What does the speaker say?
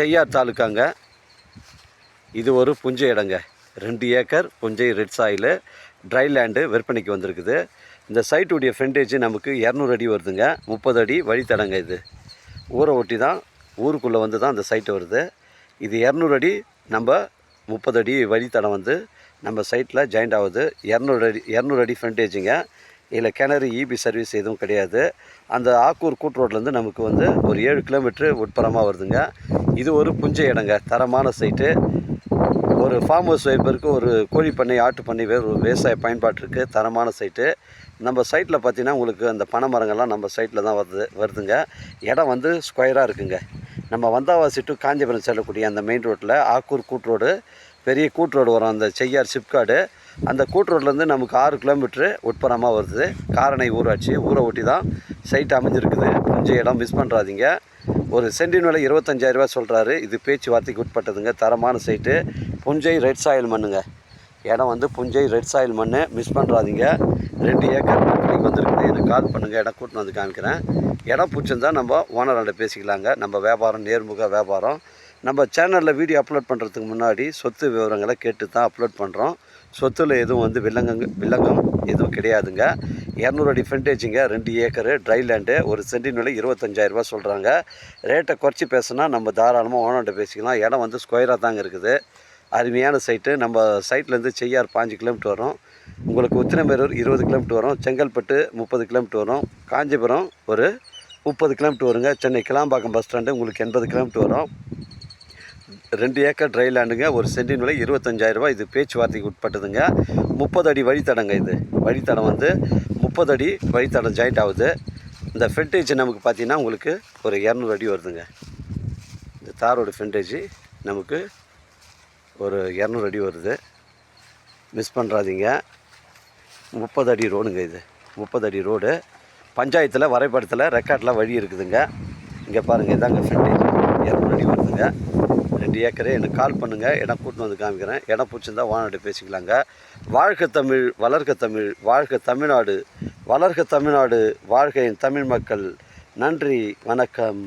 செய்யார் தாலுக்காங்க. இது ஒரு புஞ்சை இடங்க. ரெண்டு ஏக்கர் புஞ்சை ரெட் சாயில் ட்ரை லேண்டு விற்பனைக்கு வந்திருக்குது. இந்த சைட்டுடைய ஃப்ரண்டேஜ் நமக்கு இரநூறு அடி வருதுங்க. முப்பது அடி வழித்தடங்க இது. ஊரை ஒட்டி தான் ஊருக்குள்ளே வந்து தான் அந்த சைட்டு வருது. இது இரநூறு அடி நம்ம முப்பது அடி வழித்தடம் வந்து நம்ம சைட்டில் ஜாயிண்ட் ஆகுது. இரநூறு அடி இரநூறு அடி ஃப்ரண்டேஜுங்க இதில் கிணறு இபி சர்வீஸ் எதுவும் கிடையாது. அந்த ஆக்கூர் கூட்டு ரோட்லேருந்து நமக்கு வந்து ஒரு ஏழு கிலோமீட்ரு உட்புறமாக வருதுங்க. இது ஒரு புஞ்ச இடங்க தரமான சைட்டு ஒரு ஃபார்ம் ஹவுஸ் வைப்பருக்கு ஒரு கோழி பண்ணை ஆட்டு பண்ணை வேறு ஒரு விவசாய பயன்பாட்டிற்கு தரமான சைட்டு நம்ம சைட்டில் பார்த்தீங்கன்னா உங்களுக்கு அந்த பனை மரங்கள்லாம் நம்ம சைட்டில் தான் வருது வருதுங்க. இடம் வந்து ஸ்கொயராக இருக்குங்க. நம்ம வந்தாவாசி டு காஞ்சிபுரம் செல்லக்கூடிய அந்த மெயின் ரோட்டில் ஆக்கூர் கூட்டு ரோடு பெரிய கூட்டு ரோடு வரும் அந்த செய்யார் சிப்காடு. அந்த கூட்டு ரோட்லேருந்து நமக்கு ஆறு கிலோமீட்ரு உட்புறமாக வருது. காரணை ஊராட்சி ஊரை ஒட்டி தான் சைட் அமைஞ்சிருக்குது. கொஞ்சம் இடம் மிஸ் பண்ணுறாதீங்க ஒரு சென்டின் விலை இருபத்தஞ்சாயிரரூபா சொல்கிறாரு இது பேச்சுவார்த்தைக்கு உட்பட்டதுங்க. தரமான சைட்டு புஞ்சை ரெட் சாயில் மண்ணுங்க. இடம் வந்து புஞ்சை ரெட் சாயில் மண் மிஸ் பண்ணுறாதீங்க ரெண்டு ஏக்கர் விற்பனைக்கு வந்துருக்குது. எனக்கு கால் பண்ணுங்கள் இடம் கூட்டின்னு வந்து காமிக்கிறேன். இடம் பிடிச்சிருந்தா நம்ம ஓனர்கிட்ட பேசிக்கலாங்க. நம்ம வியாபாரம் நேர்முக வியாபாரம். நம்ம சேனலில் வீடியோ அப்லோட் பண்ணுறதுக்கு முன்னாடி சொத்து விவரங்களை கேட்டு தான் அப்லோட் பண்ணுறோம் சொத்துல எதுவும் வந்து வில்லங்கங்க வில்லங்கம் எதுவும் கிடையாதுங்க. இரநூறு அடி ஃப்ரண்டேஜுங்க ரெண்டு ஏக்கரு ட்ரை லேண்டு ஒரு சென்டின் விலை இருபத்தஞ்சாயிரரூபா சொல்கிறாங்க ரேட்டை குறைச்சி பேசுனா நம்ம தாராளமாக ஓனர்கிட்ட பேசிக்கலாம். இடம் வந்து ஸ்கொயராக தாங்க இருக்குது. அருமையான சைட்டு நம்ம சைட்லேருந்து செய்யார் பாஞ்சு கிலோமீட்டர் வரும். உங்களுக்கு உத்திரமேரூர் இருபது கிலோமீட்டர் வரும். செங்கல்பட்டு முப்பது கிலோமீட்டர் வரும். காஞ்சிபுரம் ஒரு முப்பது கிலோமீட்டர் வருங்க. சென்னை கிளாம்பாக்கம் பஸ் ஸ்டாண்டு உங்களுக்கு எண்பது கிலோமீட்டர் வரும். ரெண்டு ஏக்கர் ட்ரை லேண்டுங்க ஒரு சென்டின் விலை இருபத்தஞ்சாயிரரூபா இது பேச்சுவார்த்தைக்கு உட்பட்டதுங்க. முப்பது அடி வழித்தடங்க இது. வழித்தடம் வந்து முப்பது அடி வழித்தடம் ஜாயிண்ட் ஆகுது. இந்த ஃப்ரண்டேஜ் நமக்கு பார்த்தீங்கன்னா உங்களுக்கு ஒரு இரநூறு அடி வருதுங்க. இந்த தாரோட ஃப்ரண்டேஜ் நமக்கு ஒரு இரநூறு அடி வருது. மிஸ் பண்ணுறாதீங்க முப்பது அடி ரோடுங்க இது. முப்பது அடி ரோடு பஞ்சாயத்தில் வரைபடத்தில் ரெக்கார்டில் வழி இருக்குதுங்க. இங்கே பாருங்கள் இதாங்க ஃப்ரண்டேஜ் இரநூறு அடி வருதுங்க. ரெண்டு ஏக்கரு. எனக்கு கால் பண்ணுங்கள் இடம் கூட்டின்னு வந்து காமிக்கிறேன். இடம் பிடிச்சிருந்தா வானாட்டு பேசிக்கலாங்க. வாழ்க தமிழ் வளர்க தமிழ் வாழ்க தமிழ்நாடு வளர்க தமிழ்நாடு வாழ்க என் தமிழ் மக்கள். நன்றி வணக்கம்.